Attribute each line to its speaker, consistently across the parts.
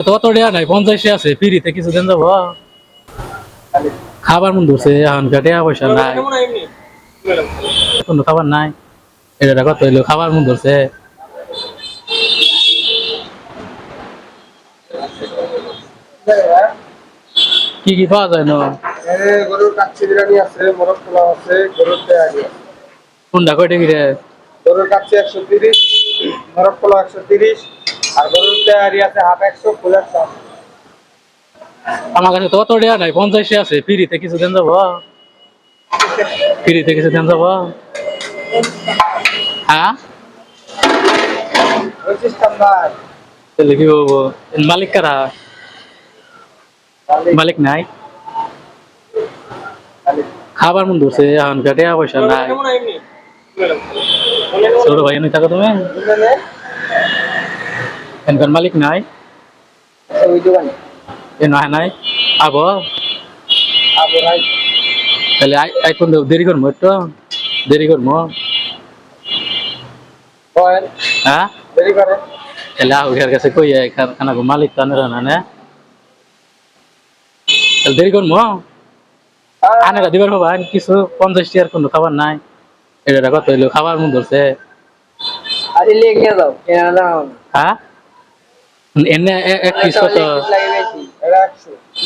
Speaker 1: কত টাকা নাই পঞ্চাশে আছে ফ্রিতে কিছুদিন যাব। খাবার মন ধরছে এখন টাকা পয়সা নাই। কোনো খাবার নাই। এটা কত হইল খাবার মন ধরছে। কি কি পাওয়া যায় না?
Speaker 2: গরুর কাচ্চি বিরিয়ানি আছে মোরগ পোলাও আছে গরুর
Speaker 1: কোনটা কয়টা কি রে
Speaker 2: গরুর কাচ্চি একশো তিরিশ মোরগ পোলাও একশো তিরিশ আর গরুর তেহারি আছে হাফ একশো ফুল একশো।
Speaker 1: আমার কাছে তো অত টাকা নাই পঞ্চাশে আছে ফ্রিতে কিছু দিন যাব। ফ্রিতে কিছু দিন যাব। হ্যাঁ? তাহলে কি বলব? মালিক কারা? মালিক। নাই? খাবার মন ধরছে এখন টাকা পয়সা নাই। ছোট ভাই এনে থাকো তুমি। এনকার মালিক নাই
Speaker 2: ওই দোকানে
Speaker 1: এ নয় নাই আবো
Speaker 2: আবু রাই
Speaker 1: তাহলে কোন দেরি করব একটু দেরি করব হ্যাঁ
Speaker 2: দেরি করে
Speaker 1: তাহলে আহ ওখার কাছে কই খানা গো মালিক তো আনে না তাহলে দেরি করব আনে দিবার হবা কিছু পঞ্চাশ টিয়ার কোনো খাবার নাই এটা কত হইল খাবার মন ধরছে
Speaker 2: আরে যাও কেনা দাও
Speaker 1: হ্যাঁ এক পিস কত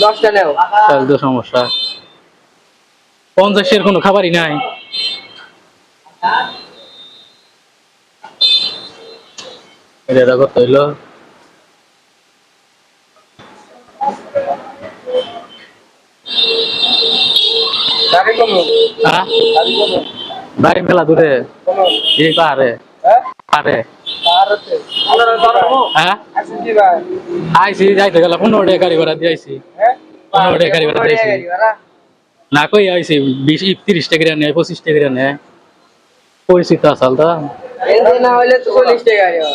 Speaker 2: দশটা নেও
Speaker 1: তাহলে তো সমস্যা। পঞ্চাশের কোনো খাবারই নাই। এটা কত হইল? হ্যাঁ? বাড়ি মেলা দূরে। এই পারে
Speaker 2: হ্যাঁ?
Speaker 1: হ্যাঁ? আইসি, যাইতে গেল পনেরো টাকা গাড়ি ভাড়া দিয়ে আইসি। পনেরো টাকা গাড়ি ভাড়া
Speaker 2: গাড়ি ভাড়া
Speaker 1: না কই আইসি, বিশ, তিরিশ টাকা নেয়, পঁচিশ টাকা নেয়। পরিচিত আসাল তো।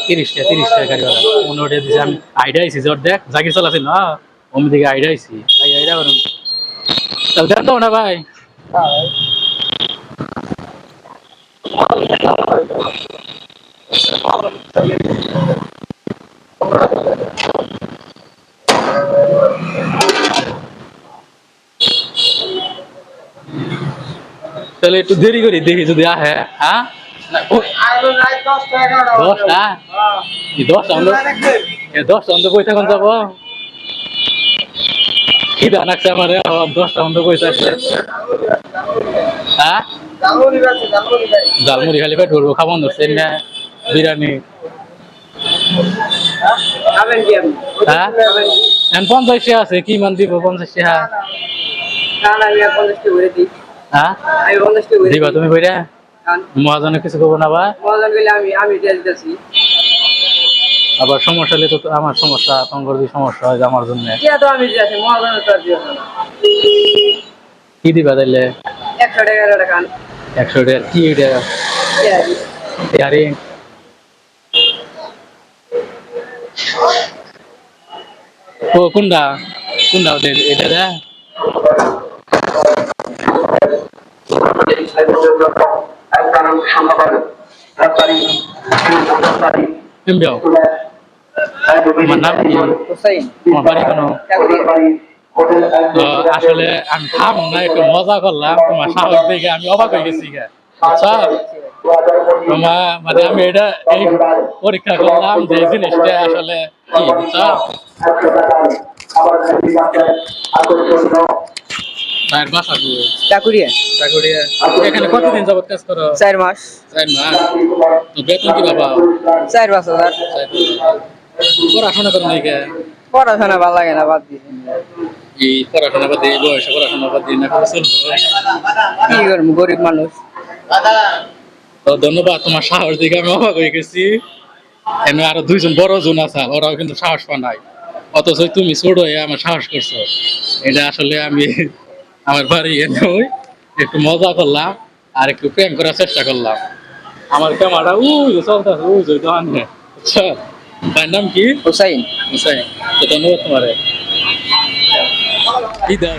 Speaker 1: তিরিশ টাকা তিরিশ টাকা গাড়ি ভাড়া। পনেরো টাকা দিয়েছি আমি আইডিয়া আইসি, জোর দেখ, জাগির চালাছি না অমি দিকে আইডিয়া আইসি। আই আইডিয়া করুন। তাহলে দেন তো না ভাই।
Speaker 2: হ্যাঁ
Speaker 1: তাহলে একটু দেরি করি দেখি যদি আহে হ্যাঁ না, ও,
Speaker 2: আর রাত দশ টাকা
Speaker 1: দশটা
Speaker 2: হ্যাঁ
Speaker 1: এই দশটা আমরা এ দশটা অন্ত কই থাকুন যাব কি দান আছে আমার দশটা অন্ত কই থাকছে হ্যাঁ
Speaker 2: জালমুড়ি আছে জালমুড়ি গাড়ি
Speaker 1: জালমুড়ি খালি পেট ভরবো খাব ধরছে না বিরিয়ানি।
Speaker 2: খাবেন কি আপনি?
Speaker 1: হ্যাঁ? পঞ্চাশ টাকা আছে কি মান দিব পঞ্চাশ? টাকা হ্যাঁ?
Speaker 2: পঞ্চাশ
Speaker 1: দিবা তুমি
Speaker 2: কারণ
Speaker 1: মহাজনে কিছু করব না বা আবার সমস্যা হলে তো আমার সমস্যা তোমার যদি সমস্যা হয় আমার জন্য। কি দিবা তাইলে?
Speaker 2: একশো টাকা
Speaker 1: একশো টাকা কি। ইয়ারি। ও কোনটা? কোনটা ওদের? এটা তো আসলে আমি খাব না একটু মজা করলাম। তোমার সাহস দেখে আমি অবাক হয়ে গেছি। বুঝছ তোমার মানে আমি এটা এই পরীক্ষা করলাম যে জিনিসটা আসলে এখানে কতদিন যাবত কাজ করো?
Speaker 2: চার মাস।
Speaker 1: চার মাস? তো বেতন কি বাবা?
Speaker 2: চার পাঁচ হাজার।
Speaker 1: পড়াশোনা করো নাকি
Speaker 2: পড়াশোনা ভালো লাগে না বাদ
Speaker 1: এই পড়াশোনা বাদ দিয়ে বয়সে পড়াশোনা বাদ দিয়ে না
Speaker 2: কি করব গরিব মানুষ।
Speaker 1: তো ধন্যবাদ তোমার সাহস দেখে আমি অবাক হয়ে গেছি। এমনি আরও দুইজন বড় জন আছে ওরাও কিন্তু সাহস পা নাই। অথচ তুমি ছোট হয়ে আমার সাহস করছ। এটা আসলে আমি আমার বাড়ি এনে ওই একটু মজা করলাম আর একটু প্রেম করার চেষ্টা করলাম। আমার ক্যামেরাটা উই চলতেছে উই যে দোকানে আচ্ছা তার নাম কি?
Speaker 2: হুসাইন।
Speaker 1: হুসাইন। তো ধন্যবাদ তোমারে। কি দাও?